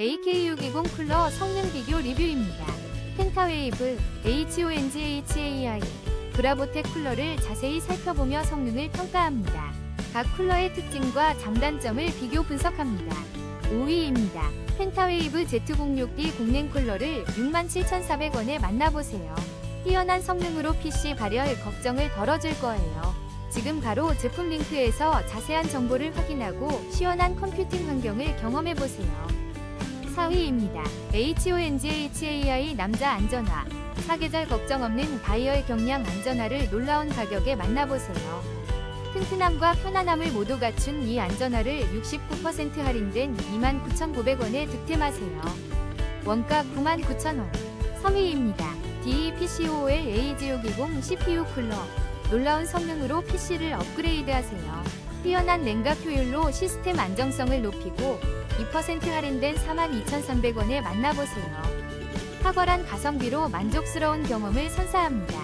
AK620 쿨러 성능 비교 리뷰입니다. 펜타웨이브 HONGHAI 브라보텍 쿨러를 자세히 살펴보며 성능을 평가합니다. 각 쿨러의 특징과 장단점을 비교 분석합니다. 5위입니다. 펜타웨이브 Z06D 공랭 쿨러를 67,400원에 만나보세요. 뛰어난 성능으로 PC 발열 걱정을 덜어줄 거예요. 지금 바로 제품 링크에서 자세한 정보를 확인하고 시원한 컴퓨팅 환경을 경험해보세요. 4위입니다. HONGHAI 남자 안전화. 사계절 걱정 없는 다이얼 경량 안전화를 놀라운 가격에 만나보세요. 튼튼함과 편안함을 모두 갖춘 이 안전화를 69% 할인된 29,900원에 득템하세요. 원가 99,000원. 3위입니다. DEPCOL AG620 CPU 쿨러. 놀라운 성능으로 PC를 업그레이드하세요. 뛰어난 냉각 효율로 시스템 안정성을 높이고 2% 할인된 42,300원에 만나보세요. 탁월한 가성비로 만족스러운 경험을 선사합니다.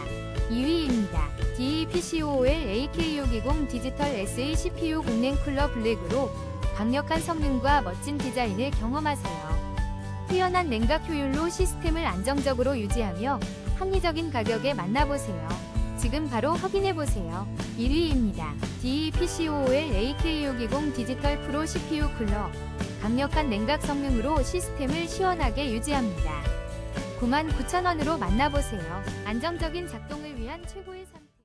2위입니다. DEPCOL AK620 디지털 SE CPU 공랭 쿨러 블랙으로 강력한 성능과 멋진 디자인을 경험하세요. 뛰어난 냉각 효율로 시스템을 안정적으로 유지하며 합리적인 가격에 만나보세요. 지금 바로 확인해보세요. 1위입니다. DEPCOL AK620 디지털 프로 CPU 쿨러. 강력한 냉각 성능으로 시스템을 시원하게 유지합니다. 99,000원으로 만나보세요. 안정적인 작동을 위한 최고의 선택.